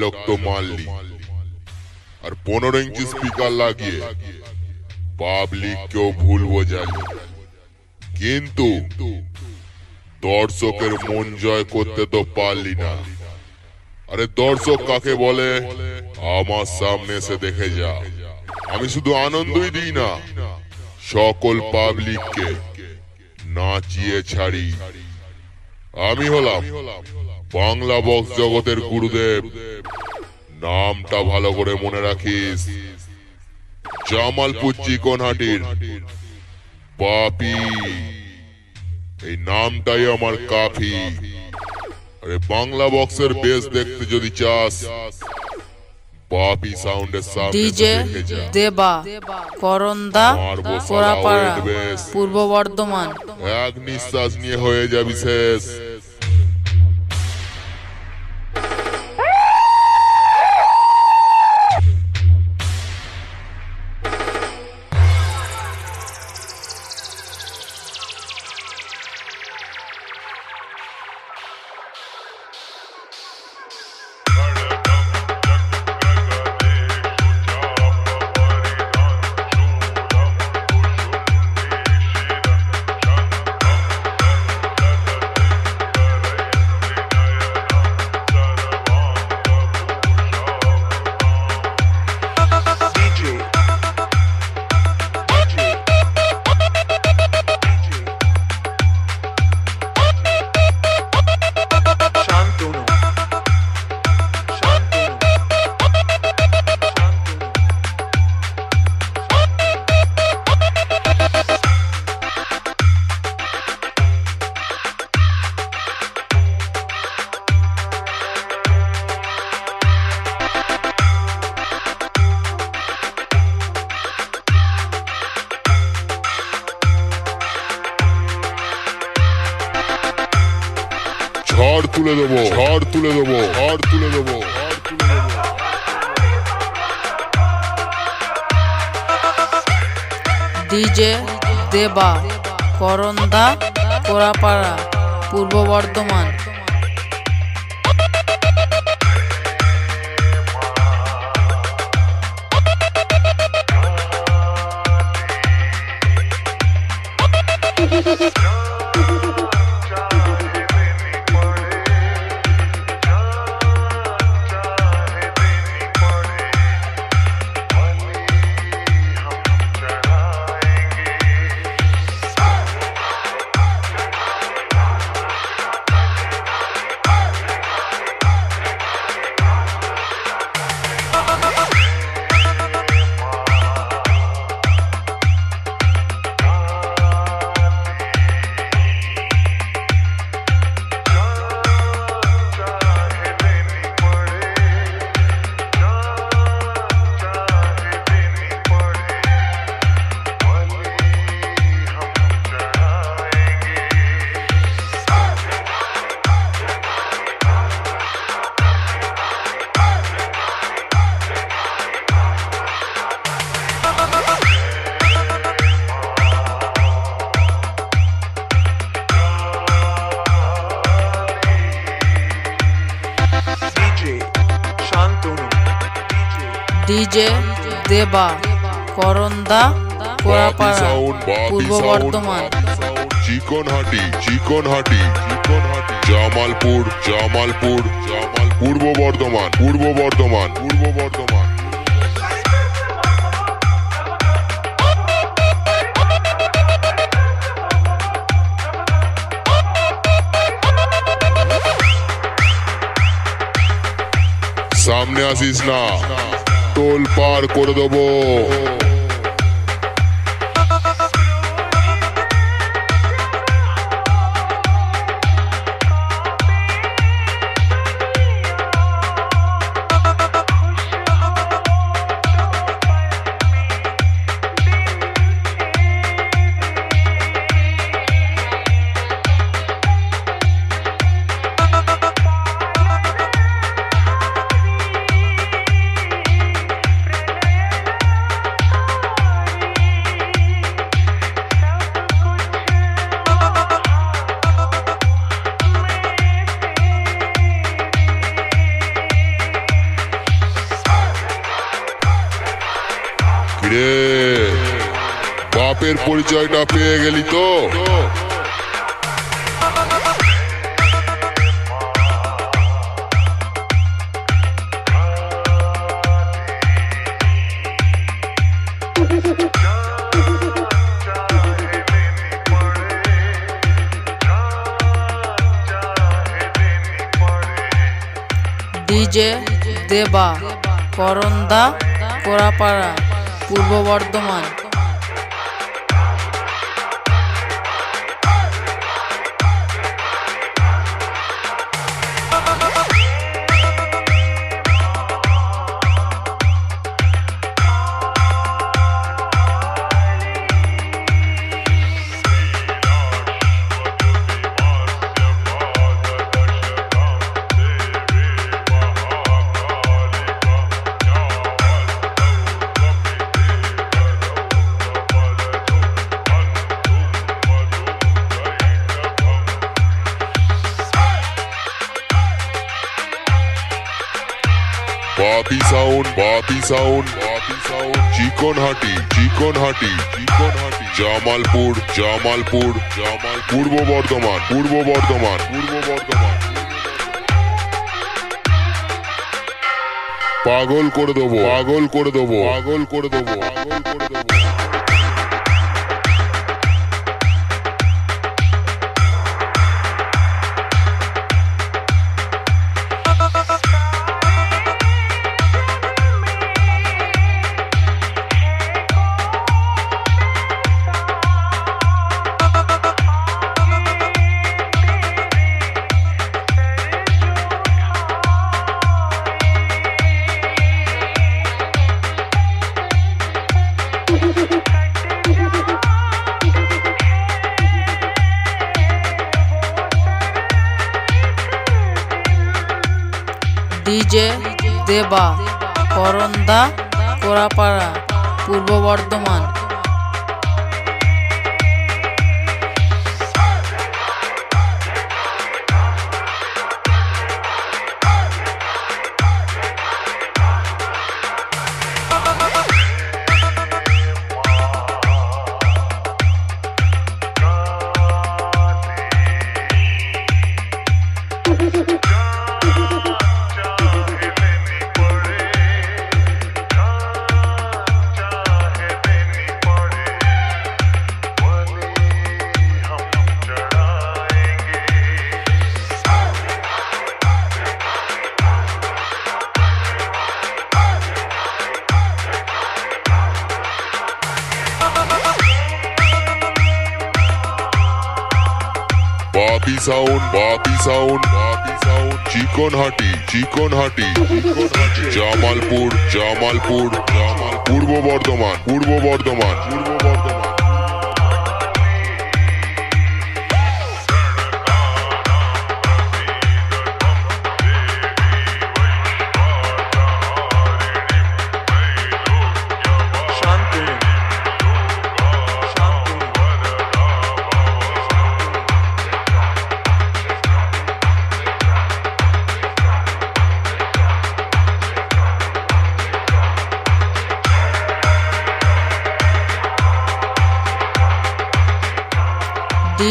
Dialogue তো মারলি। আর পনেরো ইঞ্চি স্পিকার লাগিয়ে পাবলিক কেউ ভুল বোঝালি। কিন্তু দর্শকের মন জয় করতে তো পারলি না। আরে দর্শক কাকে বলে? আমার সামনে এসে দেখে যা। আমি শুধু আনন্দই দিই না, সকল পাবলিককে নাচিয়ে ছাড়ি। আমি হলাম বাংলা বক্স জগতের গুরুদেব নামটা ভালো করে মনে রাখিস। জামালপুর চিকনহাটির পাপি এই নামটাই আমার কাফি আরে বাংলা বক্সের বেস দেখতে যদি চাস পাপি সাউন্ডের সামনে ডিজে। দেবা করন্দা কোরাপাড়া পূর্ব বর্ধমান। এক নিঃশ্বাস নিয়ে হয়ে যাবি শেষ। ঝড় তুলে দেবো। ঝড় তুলে দেবো। ঝড় তুলে দেবো। ডিজে দেবা, করন্দা, কোরাপাড়া, পূর্ব বর্ধমান। ডিজে দেবা, করন্দা, কোরাপাড়া, পূর্ব বর্ধমান। চিকনহাটি চিকনহাটি। জামালপুর জামালপুর, জামাল, পূর্ব বর্ধমান পূর্ব বর্ধমান পূর্ব বর্ধমান। সামনে আসিস না। টোল পার করে দেবো। DJ Deba Karanda Korapara Purba Bardhaman. Bapi Sound Bapi Sound Bapi Sound চিকন হাটি চিকন হাটি চিকন হাটি। জামালপুর জামালপুর জামাল পূর্ব বর্ধমান পূর্ব বর্ধমান পূর্ব বর্ধমান। পাগল করে দেবো, পাগল করে দেবো, পাগল করে দেবো, পাগল করে দেবো। DJ Deba Karanda Korapara Purba Bardhaman. Bapi sound Bapi sound চিকন হাটি চিকন হাটি চিকন হাটি জামালপুর জামালপুর জামাল পূর্ব বর্ধমান পূর্ব বর্ধমান পূর্ব বর্ধমান।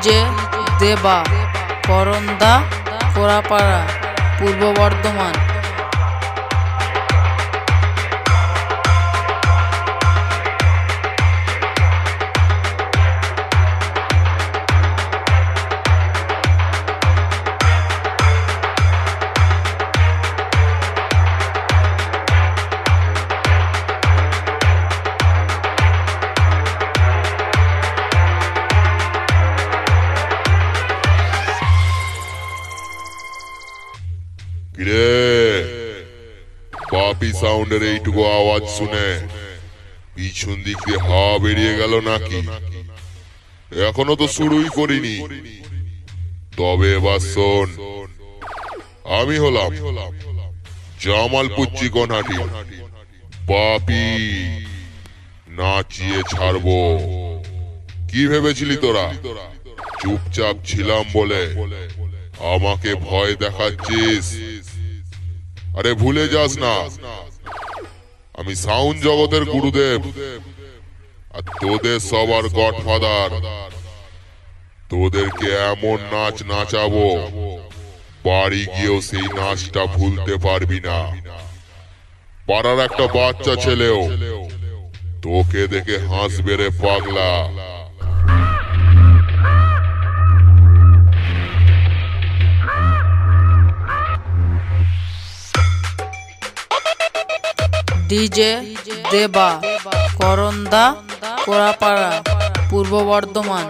ডিজে দেবা করন্দা কোরাপাড়া পূর্ব বর্ধমান। কিরে বাপি সাউন্ডের এইটুকু আওয়াজ শুনে পিছন দিক দিয়ে হাওয়া বেরিয়ে গেল নাকি? এখনও তো শুরুই করিনি। তবে এবার শোন, আমি হলাম জামালপুর চিকনহাটি। বাপি নাচিয়ে ছাড়বো। কি ভেবেছিলি তোরা? চুপচাপ ছিলাম বলে আমাকে ভয় দেখাচ্ছিস? আরে ভুলে যাস না। আমি সাউন্ড জগতের গুরুদেব। আর তোদের সবার গডফাদার। তোদেরকে এমন নাচ নাচাবো। বাড়ি গিয়েও সেই নাচটা ভুলতে পারবি না। পাড়ার একটা বাচ্চা ছেলেও তোকে দেখে হাঁস বেড়ে পাগলা। ডিজে দেবা, করন্দা, কোরাপাড়া, পূর্ব বর্ধমান।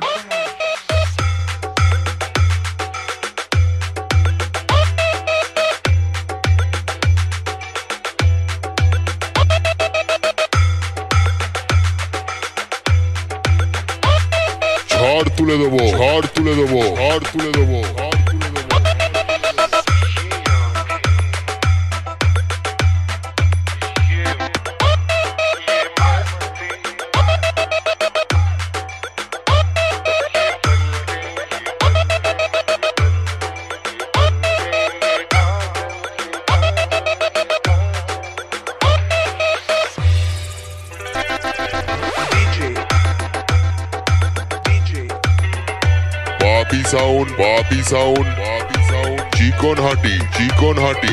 ঝড় তুলে দেবো, ঝড় তুলে দেবো, ঝড় তুলে দেবো। বাপি সাউন্ড চিকন হাটি চিকন হাটি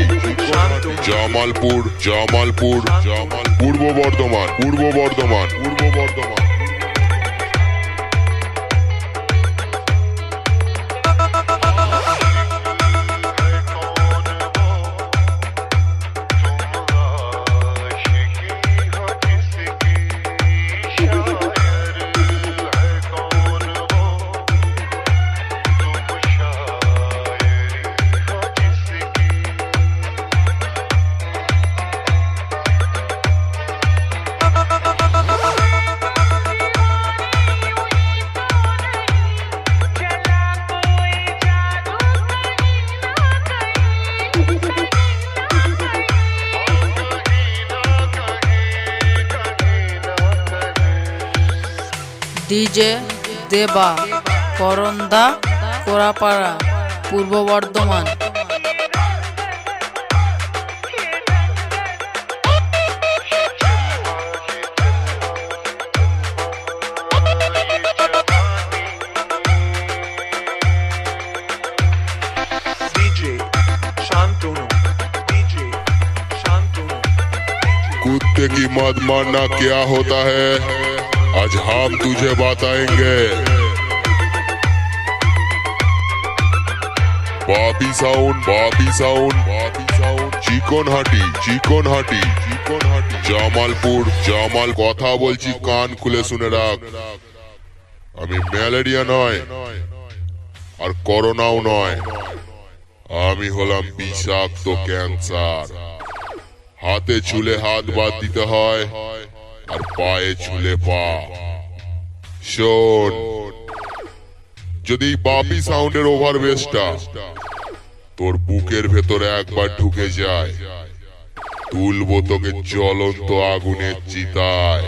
জামালপুর জামালপুর জামাল পূর্ব বর্ধমান পূর্ব বর্ধমান পূর্ব Bardhaman DJ Deba Karanda Korapara Purba Bardhaman DJ. Shantunu. DJ. Shantunu. कुत्ते की मद मारना क्या होता है आज हम तुझे बताएंगे Bapi sound Bapi sound Bapi sound চিকন হাটি চিকন হাটি চিকন হাটি জামালপুর জামাল কথা বলছি কান খুলে শুনে রাখ আমি ম্যালেরিয়া নয় আর করোনাও নয় আমি হলাম বিষাক্ত ক্যান্সার হাতে ছুলে হাত বাদ দিতে হয় আর পায়ে চুলে পা। শোন, যদি বাপি সাউন্ডের ওভার বেসটা তোর বুকের ভেতরে একবার ঢুকে যায়, তুলবো তোকে জ্বলন্ত আগুনের চিতায়।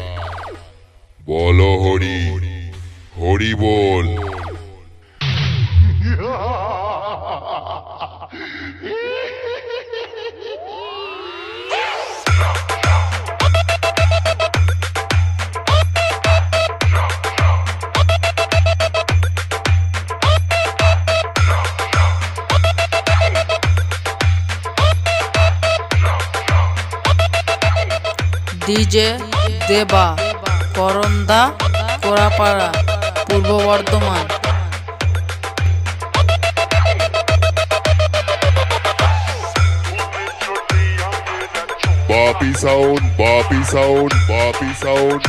বলো হরি হরি বল। DJ Deba Karanda Korapara Purba Bardhaman Bobby Sound, Bobby Sound, Bobby Sound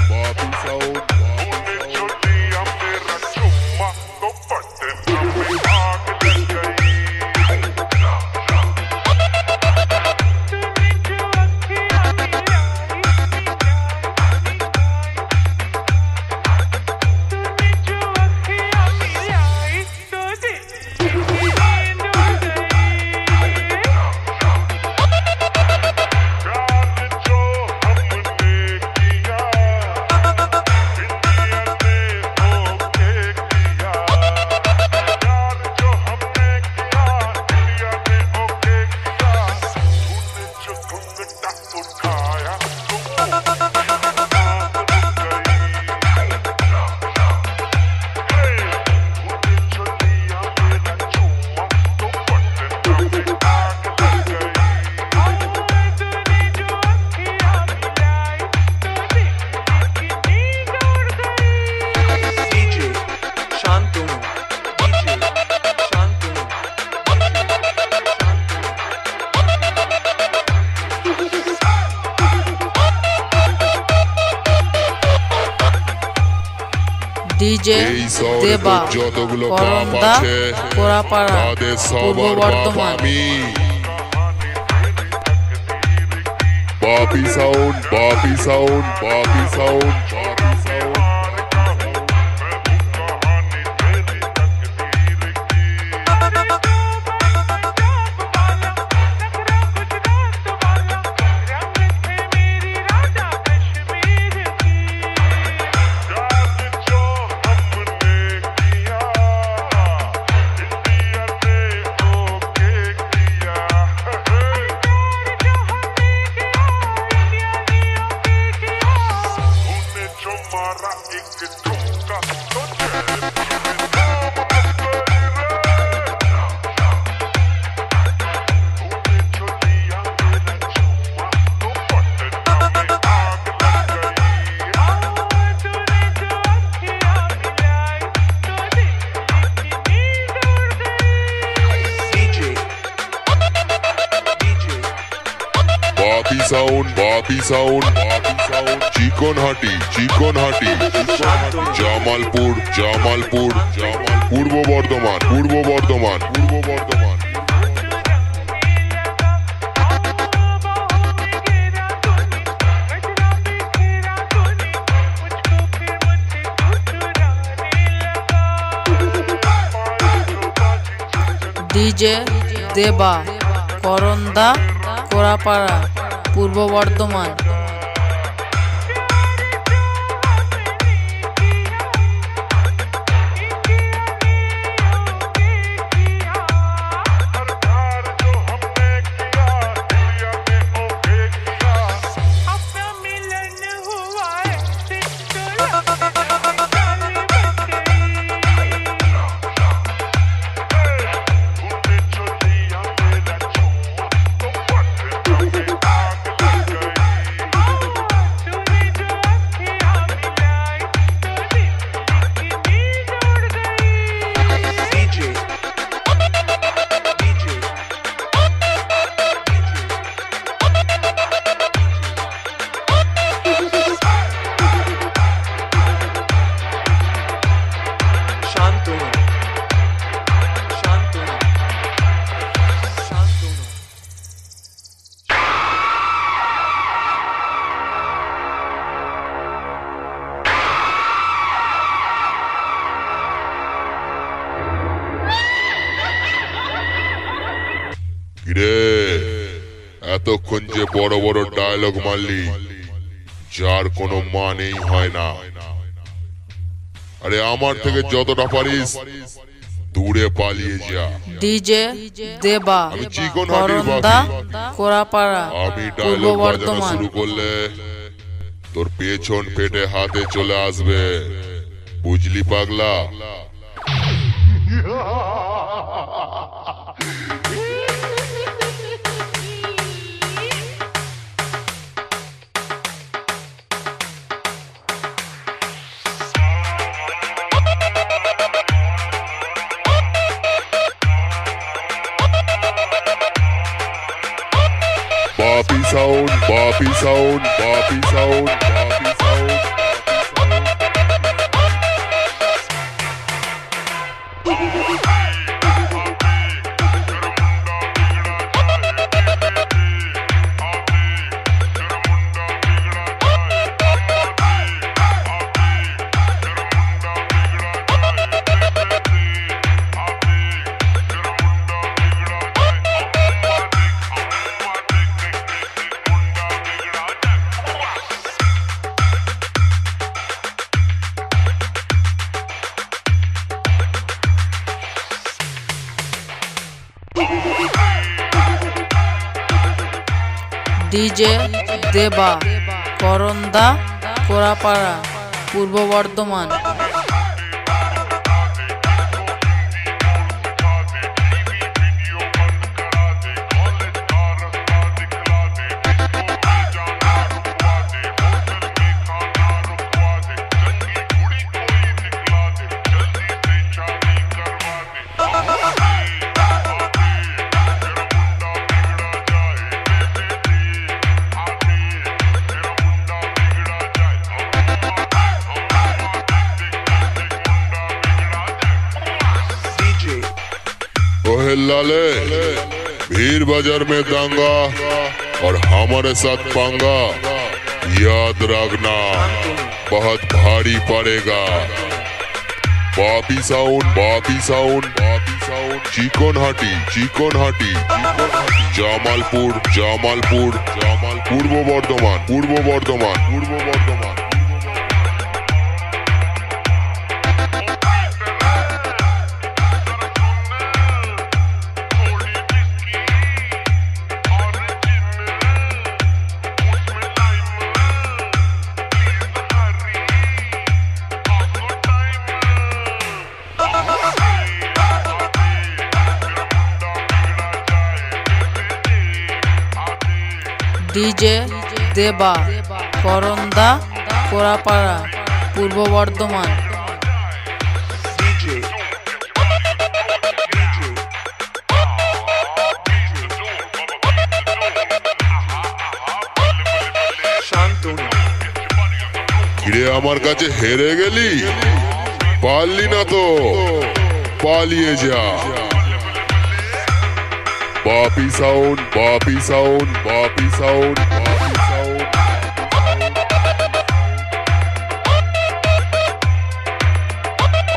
শহরে যতগুলো Karanda Korapara Purba Bardhaman. Sound Bapi Sound Bapi Sound Bapi Sound চিকন হাটি চিকন হাটি জামালপুর জামালপুর। জামাল পূর্ব বর্ধমান পূর্ব বর্ধমান পূর্ব বর্ধমান। ডিজে দেবা, করন্দা, কোরাপাড়া, পূর্ব বর্ধমান। রে এতক্ষণ যে বড় বড় ডায়লগ মারলি যার কোনো মানেই হয় না। আরে আমার থেকে যতটা পারিস দূরে পালিয়ে যা। ডিজে দেবা আমি চিকন করন্দা কোরাপাড়া আমি ডায়লগ বাজানো শুরু করলে তোর পেছন পেটে হাতে চলে আসবে। বুঝলি পাগলা? sound, boppy sound, boppy sound, boppy sound. Boppy sound. দেবা করন্দা কোরাপাড়া পূর্ব বর্ধমান। चिल्ला ले भीड़ बाजार में दंगा और हमारे साथ पंगा याद रखना बहुत भारी पड़ेगा Bapi sound Bapi sound Bapi sound chicken Hati chicken Hati Jamalpur Jamalpur Jamal Purba Bardhaman পূর্ব বর্ধমান পূর্ব বর্ধমান ডিজে, দেবা, করন্দা, কোরাপাড়া, পূর্ব বর্ধমান। ফিরে আমার কাছে হেরে গেলি? পারলি না তো? পালিয়ে যা। Bobby sound, Bobby sound, Bobby sound, Bobby Zone.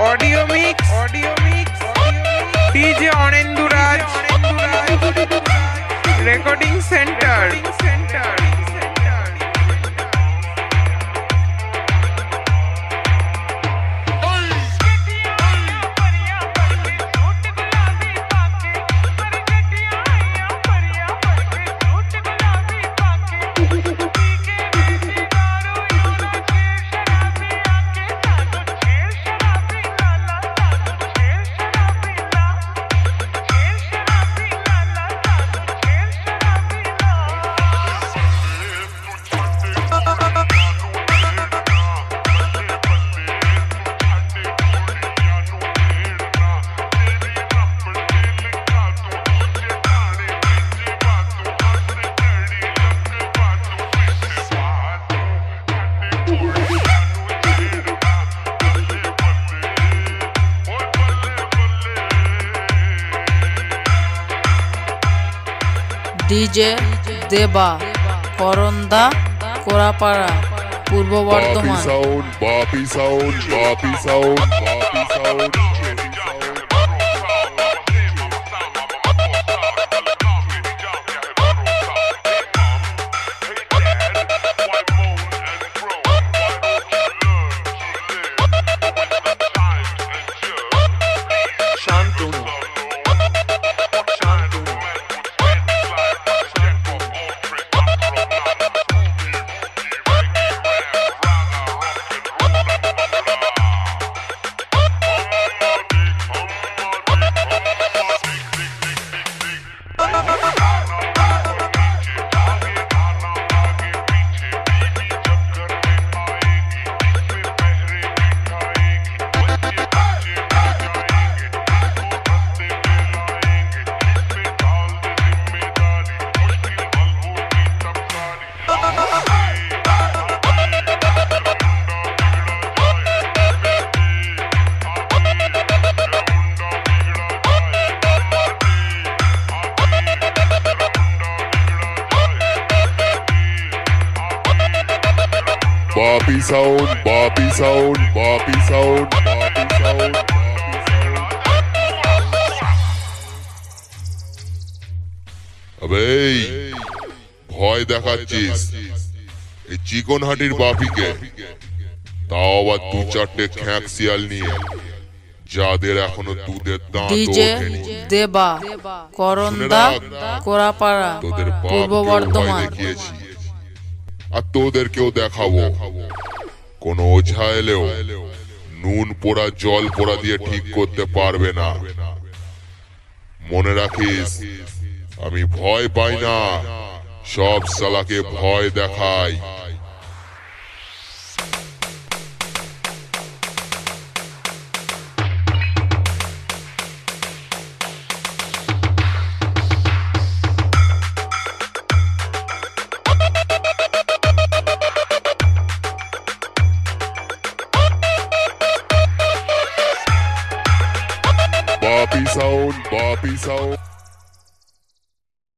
Audio mix, audio mix, audio mix. DJ Onendu Recording Center. Recording Center. DJ Deba Karanda Korapara পূর্ব বর্ধমান এই চিকন হাটির বাপিকে। তাও আবার দু চারটে খ্যাঁক শিয়াল নিয়ে যাদের এখনও দুধের দাঁত ডিজে ওঠেনি। দেবা করন্দা কোরাপাড়া তোদের পূর্ব বর্ধমান। দেখিয়েছি। আর তোদেরকেও দেখাবো। কোন ওঝা এলেও নুন পোড়া জল পোড়া দিয়ে ঠিক করতে পারবে না। মনে রাখিস আমি ভয় পাই না। সব সালাকে ভয় দেখাই।